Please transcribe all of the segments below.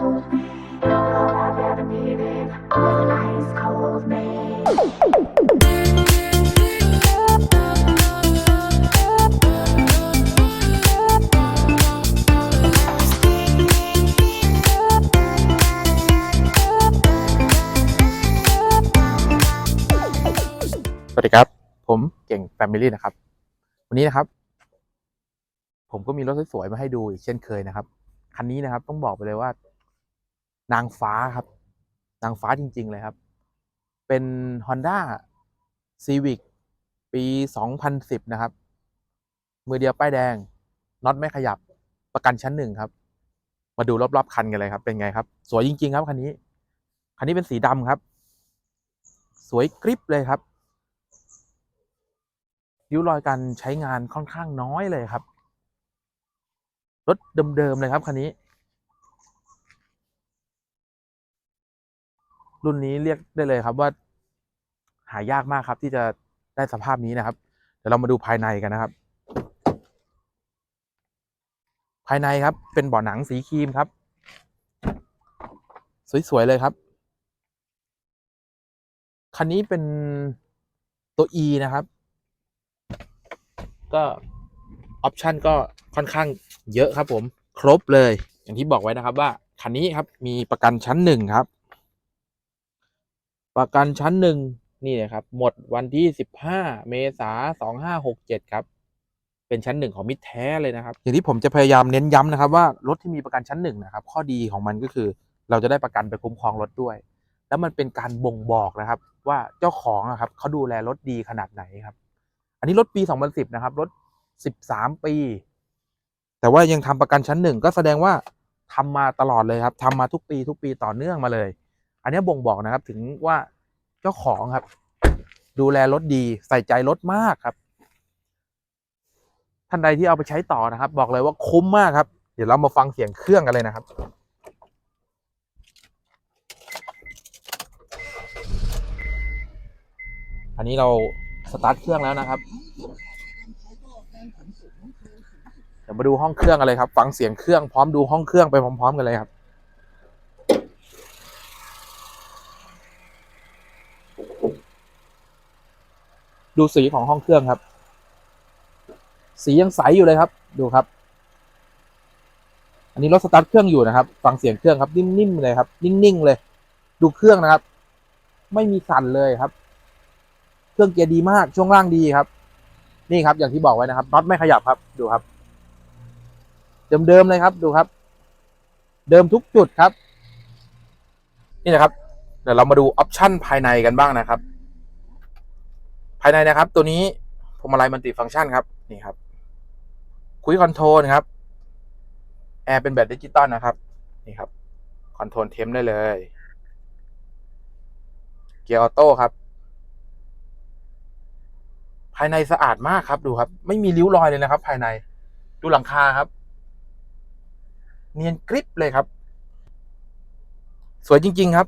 hold me. All I've ever needed was an ice cold man. สวัสดีครับ ผมเก่ง Family นะครับ วันนี้นะครับ ผมก็มีรถสวยๆมาให้ดูอีกเช่นเคยนะครับ คันนี้นะครับต้องบอกไปเลยว่า นางฟ้าครับ นางฟ้าจริง ๆ เลยครับ เป็น Honda Civic ปี 2010 นะครับ มือเดียวป้ายแดงน็อตไม่ขยับประกันชั้นหนึ่งครับ มาดูรอบๆคันกันเลยครับ เป็นไงครับ สวยจริง ๆ ครับคันนี้คันนี้เป็นสีดำครับ สวยกริบเลยครับริ้วรอยการใช้งานค่อนข้างน้อยเลยครับ รถเดิมๆเลยครับคันนี้ รุ่นนี้เรียกได้เลยครับว่า หายากมากครับ ที่จะได้สภาพนี้นะครับ เดี๋ยวเรามาดูภายในกันนะครับ ภายในครับ เป็นเบาะหนังสีครีมครับ สวย ๆ เลยครับ คันนี้เป็นตัว E นะครับ ก็ออปชันก็ค่อนข้างเยอะครับผม ครบเลย อย่างที่บอกไว้นะครับว่า คันนี้ครับมีประกันชั้นหนึ่งครับ ประกันชั้นหนึ่งนี่นะครับ หมดวันที่สิบห้าเมษาสองห้าหกเจ็ดครับ เป็นชั้นหนึ่งของมิตรแท้เลยนะครับ อย่างที่ผมจะพยายามเน้นย้ำนะครับว่ารถที่มีประกันชั้นหนึ่งนะครับ ข้อดีของมันก็คือ เราจะได้ประกันไปคุ้มครองรถด้วย แล้วมันเป็นการบ่งบอกนะครับ ว่าเจ้าของอะครับเขาดูแลรถดีขนาดไหนครับ อันนี้รถปี 2010 นะครับ รถ 13 ปี แต่ว่ายังทำประกันชั้นหนึ่งก็แสดงว่าทำมาตลอดเลยครับทำมาทุกปีทุกปีต่อเนื่องมาเลย อันนี้บ่งบอกนะครับถึงว่าเจ้าของครับ ดูแลรถดีใส่ใจรถมากครับ ท่านใดที่เอาไปใช้ต่อนะครับ บอกเลยว่าคุ้มมากครับ เดี๋ยวเรามาฟังเสียงเครื่องกันเลยนะครับอันนี้เราสตาร์ทเครื่องแล้วนะครับเดี๋ยวมาดูห้องเครื่องกันเลยครับ ฟังเสียงเครื่องพร้อมดูห้องเครื่องไปพร้อม ๆ กันเลยครับ ดูสีของห้องเครื่องครับ สียังใสอยู่เลยครับ ดูครับ อันนี้รถสตาร์ทเครื่องอยู่นะครับ ฟังเสียงเครื่องครับ นิ่มๆเลยครับ นิ่งๆเลย ดูเครื่องนะครับ ไม่มีสั่นเลยครับ เครื่องเกียร์ดีมาก ช่วงล่างดีครับ นี่ครับ อย่างที่บอกไว้นะครับน็อตไม่ขยับครับ ดูครับ เดิมๆเลยครับ ดูครับ เดิมทุกจุดครับ นี่นะครับ เดี๋ยวเรามาดูออปชั่นภายในกันบ้างนะครับ ภายในนะครับ ตัวนี้พวงมาลัยมันติฟังก์ชันครับนี่ครับคุยคอนโทรลครับแอร์เป็นแบบดิจิตอลนะครับ นี่ครับคอนโทรลเทมได้เลย เกียร์ออโต้ครับ ภายในสะอาดมากครับดูครับ ไม่มีริ้วรอยเลยนะครับ ภายในดูหลังคาครับ เนียนกริบเลยครับ สวยจริง ๆ ครับ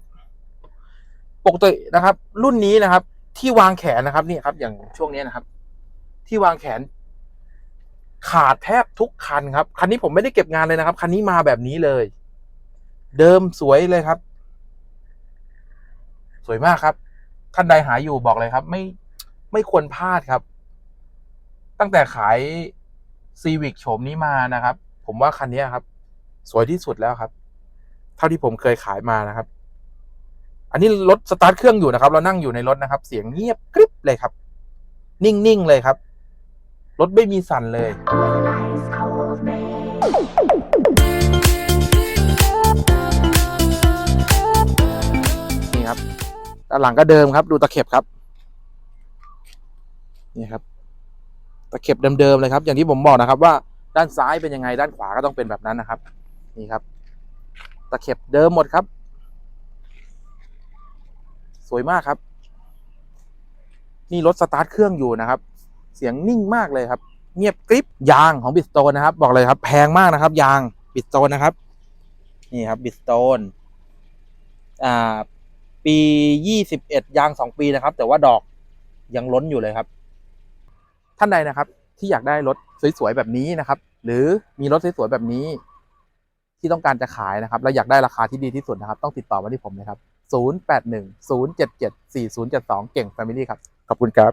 ปกตินะครับ รุ่นนี้นะครับ ที่วางแขนนะครับนี่ครับ อย่างช่วงนี้นะครับ ที่วางแขน ขาดแทบทุกคันครับ คันนี้ผมไม่ได้เก็บงานเลยนะครับ คันนี้มาแบบนี้เลย เดิมสวยเลยครับ สวยมากครับท่านใดหาอยู่บอกเลยครับ ไม่ไม่ควรพลาดครับ ตั้งแต่ขายซีวิกโฉมนี้มานะครับ ผมว่าคันนี้ครับ สวยที่สุดแล้วครับ เท่าที่ผมเคยขายมานะครับ อันนี้รถสตาร์ทเครื่องอยู่นะครับ เรานั่งอยู่ในรถนะครับ เสียงเงียบกริบเลยครับ นิ่งๆเลยครับ รถไม่มีสั่นเลย นี่ครับด้านหลังก็เดิมครับ ดูตะเข็บครับ นี่ครับ ตะเข็บเดิมๆเลยครับ อย่างที่ผมบอกนะครับ ว่าด้านซ้ายเป็นยังไง ด้านขวาก็ต้องเป็นแบบนั้นนะครับ นี่ครับ ตะเข็บเดิมหมดครับ สวยมากครับ นี่รถสตาร์ทเครื่องอยู่นะครับ เสียงนิ่งมากเลยครับ เงียบกริบยางของบิสโตนนะครับ บอกเลยครับ แพงมากนะครับ ยางบิสโตนนะครับ นี่ครับบิสโตนอ่า ปียี่สิบเอ็ดยางสองปีนะครับ แต่ว่าดอกยังล้นอยู่เลยครับ ท่านใดนะครับ ที่อยากได้รถสวยๆแบบนี้นะครับ หรือมีรถสวยๆแบบนี้ที่ต้องการจะขายนะครับ และอยากได้ราคาที่ดีที่สุดนะครับ ต้องติดต่อมาที่ผมเลยครับ 081 077 4072 เก่ง Family ครับ ขอบคุณครับ